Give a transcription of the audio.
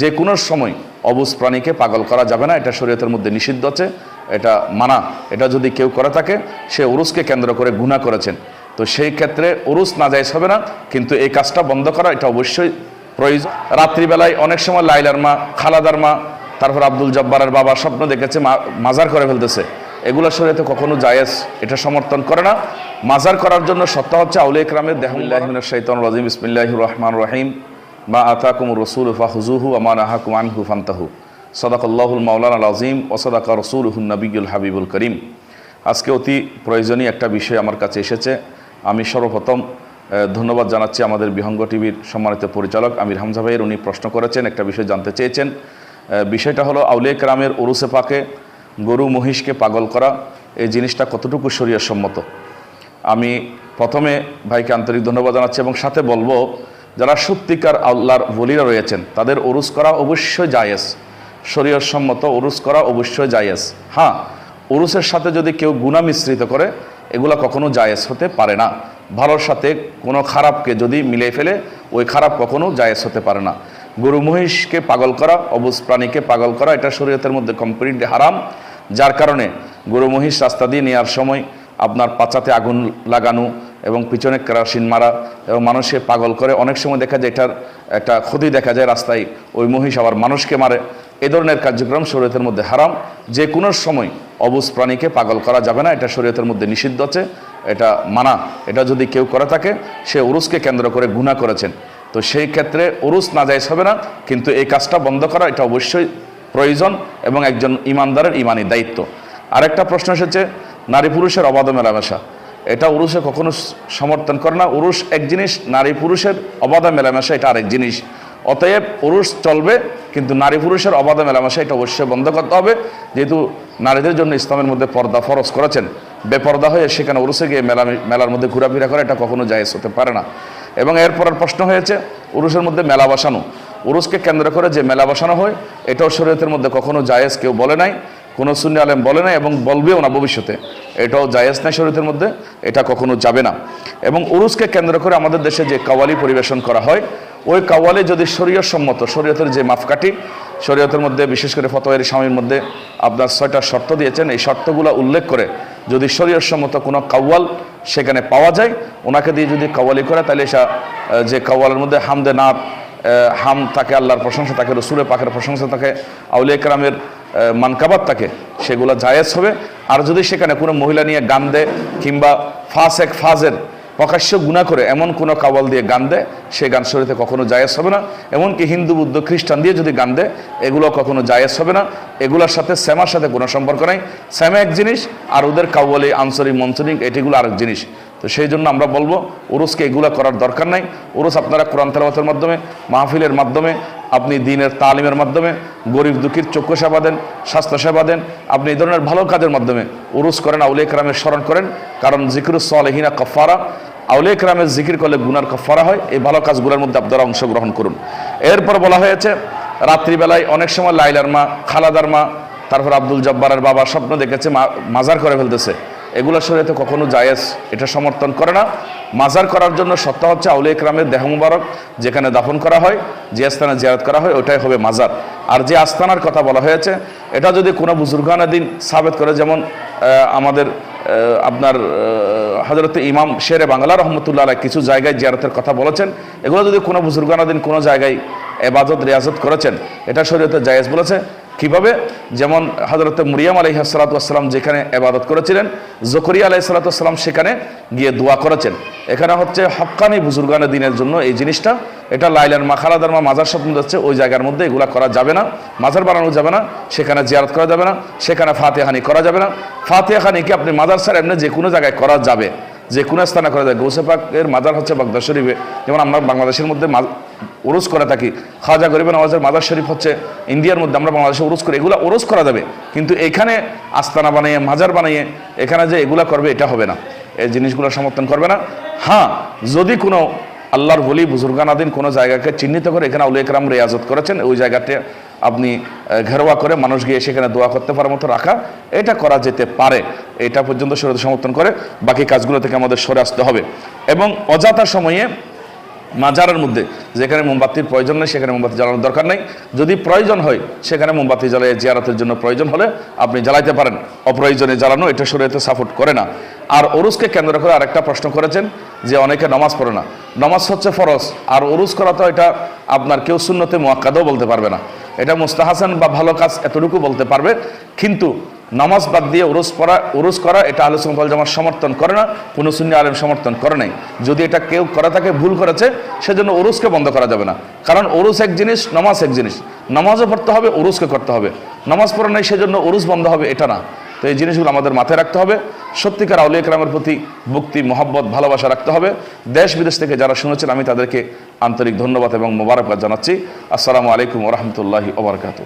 যে কোনো সময় অবুজ প্রাণীকে পাগল করা যাবে না, এটা শরীয়তের মধ্যে নিষিদ্ধ আছে, এটা মানা, এটা যদি কেউ করে থাকে, সে উরুসকে কেন্দ্র করে গুণা করেছেন। তো সেই ক্ষেত্রে উরুস নাজাইজ হবে না, কিন্তু এই কাজটা বন্ধ করা, এটা অবশ্যই প্রয়োজন। রাত্রিবেলায় অনেক সময় লাইলার মা, খালাদার মা, তারপর আব্দুল জব্বারের বাবা স্বপ্ন দেখেছে মাজার করে ফেলতেছে। এগুলো শরীয়তে কখনো জায়েজ, এটা সমর্থন করে না। মাজার করার জন্য সত্য হচ্ছে আউলে ইকরামের দেহমিল্লাহিন শৈতন রাজিম ইসমিল্লাহ রহমান রহিম। মা আতাকুম রসুল ফাহুজুহু আমান আহাকুম আনহু ফান্তাহু। সদাকল্লাহুল মাওলানা আজিম ও সদাকা রসুলহুল নবিউল হাবিবুল করিম। আজকে অতি প্রয়োজনীয় একটা বিষয় আমার কাছে এসেছে। আমি সর্বপ্রথম ধন্যবাদ জানাচ্ছি আমাদের বিহঙ্গ টিভির সম্মানিত পরিচালক আমির হামজা ভাইয়ের। উনি প্রশ্ন করেছেন, একটা বিষয় জানতে চেয়েছেন। বিষয়টা হলো আউলিয়া কেরামের ওরুসে পাকে গরু মহিষকে পাগল করা। এই জিনিসটা কতটুকু সম্মত আমি প্রথমে ভাইকে আন্তরিক ধন্যবাদ জানাচ্ছি এবং সাথে বলব যারা সত্যিকার আল্লাহর বলিরা রয়েছেন, তাদের ওরুস করা অবশ্যই জায়েজ। সম্মত ওরুস করা অবশ্যই জায়েজ। হ্যাঁ ওরুসের সাথে যদি কেউ গুণা মিশ্রিত করে, এগুলা কখনো জায়েজ হতে পারে না। ভালোর সাথে কোনো খারাপকে যদি মিলে ফেলে, ওই খারাপ কখনো জায়েজ হতে পারে না। গরু মহিষকে পাগল করা, অবুজ প্রাণীকে পাগল করা, এটা শরীয়তের মধ্যে কমপ্লিটলি হারাম। যার কারণে গরু মহিষ রাস্তা দিয়ে নেওয়ার সময় আপনার পাচাতে আগুন লাগানো এবং পিছনে কেরাসিন মারা এবং মানুষকে পাগল করে। অনেক সময় দেখা যায় এটার একটা ক্ষতি দেখা যায় রাস্তায়। ওই মহিষ আবার মানুষকে মারে। এ ধরনের কার্যক্রম শরীয়তের মধ্যে হারাম। যে কোনো সময় অবুজ প্রাণীকে পাগল করা যাবে না। এটা শরীয়তের মধ্যে নিষিদ্ধ আছে। এটা মানা। এটা যদি কেউ করে থাকে, সে উরুসকে কেন্দ্র করে গুণা করেছেন। তো সেই ক্ষেত্রে উরুস নাজাইজ হবে না। কিন্তু এই কাজটা বন্ধ করা, এটা অবশ্যই প্রয়োজন এবং একজন ইমানদারের ইমানি দায়িত্ব। আরেকটা প্রশ্ন এসেছে, নারী পুরুষের অবাধ মেলামেশা। এটা উরুষে কখনো সমর্থন করে না। উরুষ এক জিনিস, নারী পুরুষের অবাধা মেলামেশা, এটা আরেক জিনিস। অতএব পুরুষ চলবে, কিন্তু নারী পুরুষের অবাধা মেলামেশা, এটা অবশ্যই বন্ধ করতে হবে। যেহেতু নারীদের জন্য ইসলামের মধ্যে পর্দা ফরজ করেছেন, বেপর্দা হয়ে সেখানে উরুষে গিয়ে মেলা মেলার মধ্যে ঘোরাফেরা করে, এটা কখনো জায়েজ হতে পারে না। এবং এরপরের প্রশ্ন হয়েছে, উরুষের মধ্যে মেলা বসানো। উরুষকে কেন্দ্র করে যে মেলা বসানো হয়, এটাও শরীয়তের মধ্যে কখনো জায়েজ কেউ বলে নাই। কোনো সুন্নি আলেম বলে না এবং বলবেও না ভবিষ্যতে। এটাও জায়েজ নাই শরীয়তের মধ্যে, এটা কখনো যাবে না। এবং উরুসকে কেন্দ্র করে আমাদের দেশে যে কাওয়ালি পরিবেশন করা হয়, ওই কাওয়ালি যদি শরীয় সম্মত শরীয়তের যে মাপকাঠি, শরীয়তের মধ্যে বিশেষ করে ফতোয়ের স্বামীর মধ্যে আপনার ছয়টা শর্ত দিয়েছেন, এই শর্তগুলো উল্লেখ করে যদি শরীয় সম্মত কোনো কাওয়াল সেখানে পাওয়া যায়, ওনাকে দিয়ে যদি কাওয়ালি করে, তাহলে সে যে কাওয়ালের মধ্যে হামদে নাথ হাম থাকে আল্লাহর প্রশংসা থাকে রসুলের পাখের প্রশংসা থাকে আউলিয়া কেরামের মানকাবাত থাকে, সেগুলো জায়েজ হবে। আর যদি সেখানে কোনো মহিলা নিয়ে গান দেয় কিংবা ফাস এক ফাজের প্রকাশ্য গুণা করে এমন কোনো কাওয়াল দিয়ে গান দেয়, সে গান শরীরে কখনো জায়েজ হবে না। এমনকি হিন্দু, বুদ্ধ, খ্রিস্টান দিয়ে যদি গান দেয়, এগুলো কখনো জায়েজ হবে না। এগুলোর সাথে শ্যামার সাথে কোনো সম্পর্ক নাই। শ্যামা এক জিনিস, আর ওদের কাওয়ালি আনসারিক মনসরিক এটিগুলো আরেক জিনিস। তো সেই জন্য আমরা বলব, উরুসকে এগুলো করার দরকার নাই। উরুস আপনারা কোরআন তেলাওয়াতের মাধ্যমে, মাহফিলের মাধ্যমে, আপনি দিনের তালিমের মাধ্যমে, গরিব দুঃখীর চক্ষু সেবা দেন, স্বাস্থ্য সেবা দেন, আপনি এই ধরনের ভালো কাজের মাধ্যমে উরুস করেন, আউলিয়া কেরামের স্মরণ করেন। কারণ জিকিরুস সালেহিনা কফারা আউলিয়া কেরামের জিকির করলে গুনার কফারা হয়, এই ভালো কাজগুলোর মধ্যে আপনারা অংশগ্রহণ করুন। এরপর বলা হয়েছে, রাত্রিবেলায় অনেক সময় লাইলার মা, খালাদার মা, তারপর আব্দুল জব্বারের বাবা স্বপ্ন দেখেছে মাজার করে ফেলতেছে। এগুলো শরীয়তে কখনো জায়েজ এটা সমর্থন করে না। মাজার করার জন্য সত্তা হচ্ছে আউলিয়া ইকরামের দেহ মুবারক যেখানে দাফন করা হয়, যে স্থানে জিয়ারত করা হয় ওটাই হবে মাজার। আর যে আস্তানার কথা বলা হয়েছে, এটা যদি কোনো বুজুর্গানা দিন সাবেত করে, যেমন আমাদের আপনার হজরত ইমাম শেরে বাংলা রহমতুল্লাহ কিছু জায়গায় জিয়ারতের কথা বলেছেন, এগুলো যদি কোনো বুজুর্গানা দিন কোনো জায়গায় এবাদত, রিয়াজত করেছেন, এটা শরীয়তে জায়েজ বলেছে। কীভাবে? যেমন হজরত মুরিয়াম আলহি সালাতাম যেখানে এবাদত করেছিলেন, জকরিয়া আলহি সালাতাম সেখানে গিয়ে দোয়া করেছেন। এখানে হচ্ছে হক্কানি বুজুর্গানে দিনের জন্য এই জিনিসটা। এটা লাইলান মাখালাদার মা মাজার স্বপ্ন যাচ্ছে ওই জায়গার মধ্যে এগুলা করা যাবে না। মাজার বানানো যাবে না, সেখানে জিয়ারত করা যাবে না, সেখানে ফাতেহানি করা যাবে না। ফাতেহানিকে আপনি মাজার স্যার এমনি যে কোনো জায়গায় করা যাবে। যে কোনো স্থানে করা যায় গৌসে পাকের মাজার হচ্ছে বাগদা শরীফে। যেমন আমরা বাংলাদেশের মধ্যে উরুস করে থাকি খাজা গরিবের নওয়াজের মাদার শরীফ হচ্ছে ইন্ডিয়ার মধ্যে, আমরা বাংলাদেশে উরুস করি। এগুলো উরুস করা যাবে। কিন্তু এখানে আস্তানা বানিয়ে, মাজার বানিয়ে, এখানে যে এগুলা করবে, এটা হবে না। এই জিনিসগুলো সমর্থন করবে না। হ্যাঁ যদি কোনো আল্লাহর বলি বুজুর্গানাদিন কোনো জায়গাকে চিহ্নিত করে, এখানে আউলিয়া একরাম রেয়াজত করেছেন, ওই জায়গাতে আপনি ঘেরোয়া করে মানুষ গিয়ে সেখানে দোয়া করতে পারার মতো রাখা, এটা করা যেতে পারে। এটা পর্যন্ত শরীর সমর্থন করে। বাকি কাজগুলো থেকে আমাদের সরে আসতে হবে। এবং অযথা সময়ে মাজারের মধ্যে, যেখানে মোমবাতির প্রয়োজন নেই, সেখানে মোমবাতি জ্বালানোর দরকার নেই। যদি প্রয়োজন হয়, সেখানে মোমবাতি জ্বালিয়ে জিয়ারতের জন্য প্রয়োজন হলে আপনি জ্বালাইতে পারেন। অপ্রয়োজনে জ্বালানো, এটা শরীয়তে সাপোর্ট করে না। আর ওরুসকে কেন্দ্র করে আরেকটা প্রশ্ন করেছেন যে অনেকে নমাজ পড়ে না। নমাজ হচ্ছে ফরজ, আর ওরুস করা তো এটা আপনার কেউ শূন্যতে মোয়াক্কাদও বলতে পারবে না। এটা মুস্তাহাসান বা ভালো কাজ এতটুকু বলতে পারবে, কিন্তু নামাজ বাদ দিয়ে উরুস পড়া উরুস করা, এটা আলোচনা ফল জামার সমর্থন করে না, কোনো শূন্য আলেম সমর্থন করে নাই। যদি এটা কেউ করে থাকে, ভুল করেছে, সেজন্য উরুসকে বন্ধ করা যাবে না। কারণ উরুস এক জিনিস, নামাজ এক জিনিস। নামাজও পড়তে হবে উরুসকে করতে হবে। নামাজ পড়া নাই, সেজন্য উরুস বন্ধ হবে, এটা না। তো এই জিনিসগুলো আমাদের মাথায় রাখতে হবে। সত্যিকার আউলিয়া কালামের প্রতি ভক্তি মহব্বত, ভালোবাসা রাখতে হবে। দেশ বিদেশ থেকে যারা শুনেছেন, আমি তাদেরকে আন্তরিক ধন্যবাদ এবং মোবারকবাদ জানাচ্ছি। আসসালামু আলাইকুম ওরহমতুল্লাহি ওবরকাতু